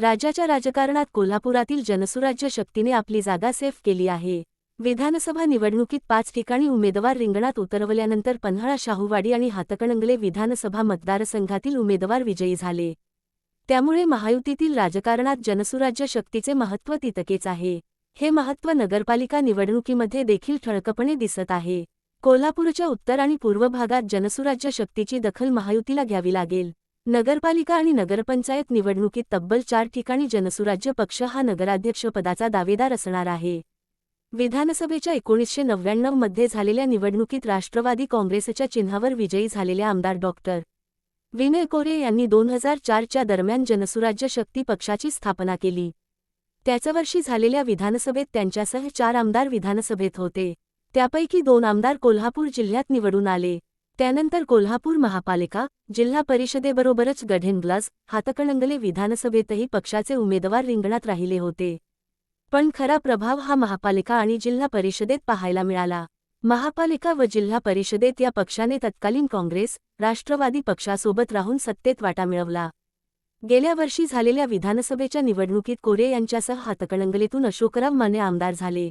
राज्याच्या राजकारणात कोल्हापुरातील जनसुराज्य शक्तीने आपली जागा सेफ केली आहे. विधानसभा निवडणुकीत पाच ठिकाणी उमेदवार रिंगणात उतरवल्यानंतर पन्हाळा शाहूवाडी आणि हातकणंगले विधानसभा मतदारसंघातील उमेदवार विजयी झाले. त्यामुळे महायुतीतील राजकारणात जनसुराज्य शक्तीचे महत्त्व तितकेच आहे. हे महत्त्व नगरपालिका निवडणुकीमध्ये देखील ठळकपणे दिसत आहे. कोल्हापूरच्या उत्तर आणि पूर्व भागात जनसुराज्य शक्तीची दखल महायुतीला घ्यावी लागेल. नगरपालिका आणि नगरपंचायत निवडणुकीत तब्बल चार ठिकाणी जनसुराज्य पक्ष हा नगराध्यक्षपदाचा दावेदार असणार आहे. विधानसभेच्या एकोणीसशे नव्याण्णवमध्ये झालेल्या निवडणुकीत राष्ट्रवादी काँग्रेसच्या चिन्हावर विजयी झालेले आमदार डॉक्टर विनय कोरे यांनी दोन हजार चारच्या दरम्यान जनसुराज्य शक्ती पक्षाची स्थापना केली. त्याच वर्षी झालेल्या विधानसभेत त्यांच्यासह चार आमदार विधानसभेत होते. त्यापैकी दोन आमदार कोल्हापूर जिल्ह्यात निवडून आले. त्यानंतर कोल्हापूर महापालिका जिल्हा परिषदेबरोबरच गढेनग्लास हातकणंगले विधानसभेतही पक्षाचे उमेदवार रिंगणात राहिले होते. पण खरा प्रभाव हा महापालिका आणि जिल्हा परिषदेत पाहायला मिळाला. महापालिका व जिल्हा परिषदेत या पक्षाने तत्कालीन काँग्रेस राष्ट्रवादी पक्षासोबत राहून सत्तेत वाटा मिळवला. गेल्या वर्षी झालेल्या विधानसभेच्या निवडणुकीत कोरे यांच्यासह हातकणंगलेतून अशोकराव माने आमदार झाले.